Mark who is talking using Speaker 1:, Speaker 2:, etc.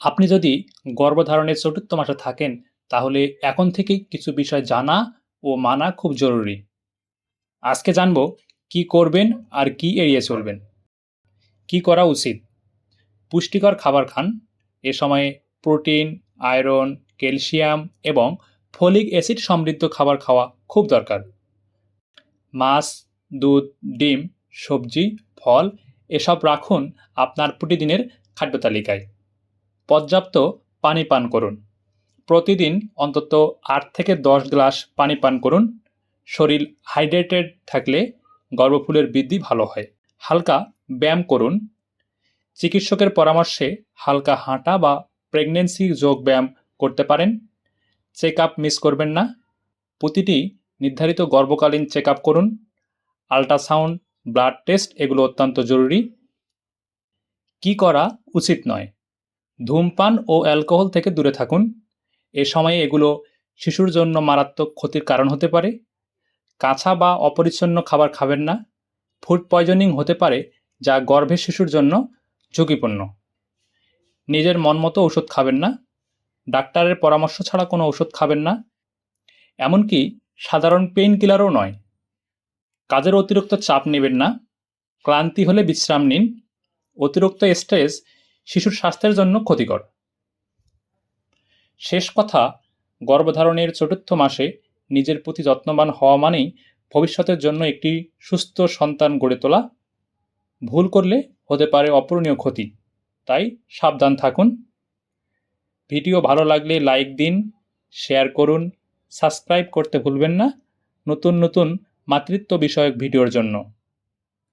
Speaker 1: আপনি যদি গর্ভধারণের চতুর্থ মাসে থাকেন, তাহলে এখন থেকেই কিছু বিষয় জানা ও মানা খুব জরুরি। আজকে জানব কি করবেন আর কি এড়িয়ে চলবেন। কি করা উচিত? পুষ্টিকর খাবার খান। এ সময়ে প্রোটিন, আয়রন, ক্যালসিয়াম এবং ফলিক অ্যাসিড সমৃদ্ধ খাবার খাওয়া খুব দরকার। মাছ, দুধ, ডিম, সবজি, ফল এসব রাখুন আপনার প্রতিদিনের খাদ্য তালিকায়। পর্যাপ্ত পানি পান করুন। প্রতিদিন অন্তত আট থেকে দশ গ্লাস পানি পান করুন। শরীর হাইড্রেটেড থাকলে গর্ভফুলের বৃদ্ধি ভালো হয়। হালকা ব্যায়াম করুন। চিকিৎসকের পরামর্শে হালকা হাঁটা বা প্রেগনেন্সি যোগ ব্যায়াম করতে পারেন। চেক আপ মিস করবেন না। প্রতিটি নির্ধারিত গর্ভকালীন চেক আপ করুন। আল্ট্রাসাউন্ড, ব্লাড টেস্ট এগুলো অত্যন্ত জরুরি। কি করা উচিত নয়? ধূমপান ও অ্যালকোহল থেকে দূরে থাকুন। এ সময়ে এগুলো শিশুর জন্য মারাত্মক ক্ষতির কারণ হতে পারে। কাঁচা বা অপরিচ্ছন্ন খাবার খাবেন না। ফুড পয়জনিং হতে পারে, যা গর্ভের শিশুর জন্য ঝুঁকিপূর্ণ। নিজের মন মতো ওষুধ খাবেন না। ডাক্তারের পরামর্শ ছাড়া কোনো ওষুধ খাবেন না। এমনকি সাধারণ পেইন কিলারও নয়। কাজের অতিরিক্ত চাপ নেবেন না। ক্লান্তি হলে বিশ্রাম নিন। অতিরিক্ত স্ট্রেস শিশুর স্বাস্থ্যের জন্য ক্ষতিকর। শেষ কথা, গর্ভধারণের চতুর্থ মাসে নিজের প্রতি যত্নবান হওয়া মানেই ভবিষ্যতের জন্য একটি সুস্থ সন্তান গড়ে তোলা। ভুল করলে হতে পারে অপূরণীয় ক্ষতি, তাই সাবধান থাকুন। ভিডিও ভালো লাগলে লাইক দিন, শেয়ার করুন, সাবস্ক্রাইব করতে ভুলবেন না। নতুন নতুন মাতৃত্ব বিষয়ক ভিডিওর জন্য।